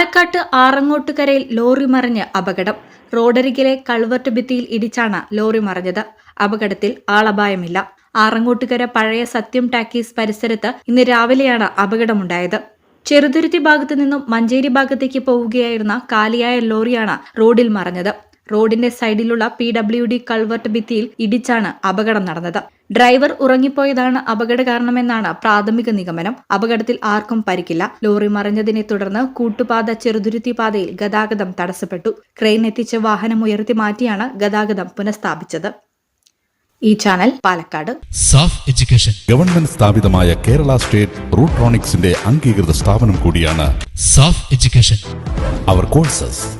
പാലക്കാട്ട് ആറങ്ങോട്ടുകരയിൽ ലോറി മറിഞ്ഞ് അപകടം. റോഡരികിലെ കൾവർട്ട് ഭിത്തിയിൽ ഇടിച്ചാണ് ലോറി മറിഞ്ഞത്. അപകടത്തിൽ ആളപായമില്ല. ആറങ്ങോട്ടുകര പഴയ സത്യം ടാക്കീസ് പരിസരത്ത് ഇന്ന് രാവിലെയാണ് അപകടമുണ്ടായത്. ചെറുതുരുത്തി ഭാഗത്തു നിന്നും മഞ്ചേരി ഭാഗത്തേക്ക് പോവുകയായിരുന്ന കാലിയായ ലോറിയാണ് റോഡിൽ മറിഞ്ഞത്. റോഡിന്റെ സൈഡിലുള്ള പി ഡബ്ല്യു ഡി കൾവർട്ട് ഭിത്തിയിൽ ഇടിച്ചാണ് അപകടം നടന്നത്. ഡ്രൈവർ ഉറങ്ങിപ്പോയതാണ് അപകട കാരണമെന്നാണ് പ്രാഥമിക നിഗമനം. അപകടത്തിൽ ആർക്കും പരിക്കില്ല. ലോറി മറിഞ്ഞതിനെ തുടർന്ന് കൂട്ടുപാത ചെറുതുരുത്തി പാതയിൽ ഗതാഗതം തടസ്സപ്പെട്ടു. ക്രെയിൻ എത്തിച്ച് വാഹനം ഉയർത്തി മാറ്റിയാണ് ഗതാഗതം പുനഃസ്ഥാപിച്ചത്. ഈ channel Palakkad. Saaf education. Government സ്ഥാപിതമായ കേരള സ്റ്റേറ്റ് റൂട്രോണിക്സിന്റെ അംഗീകൃത സ്ഥാപനം കൂടിയാണ് സാഫ് എഡ്യൂക്കേഷൻ. അവർ courses.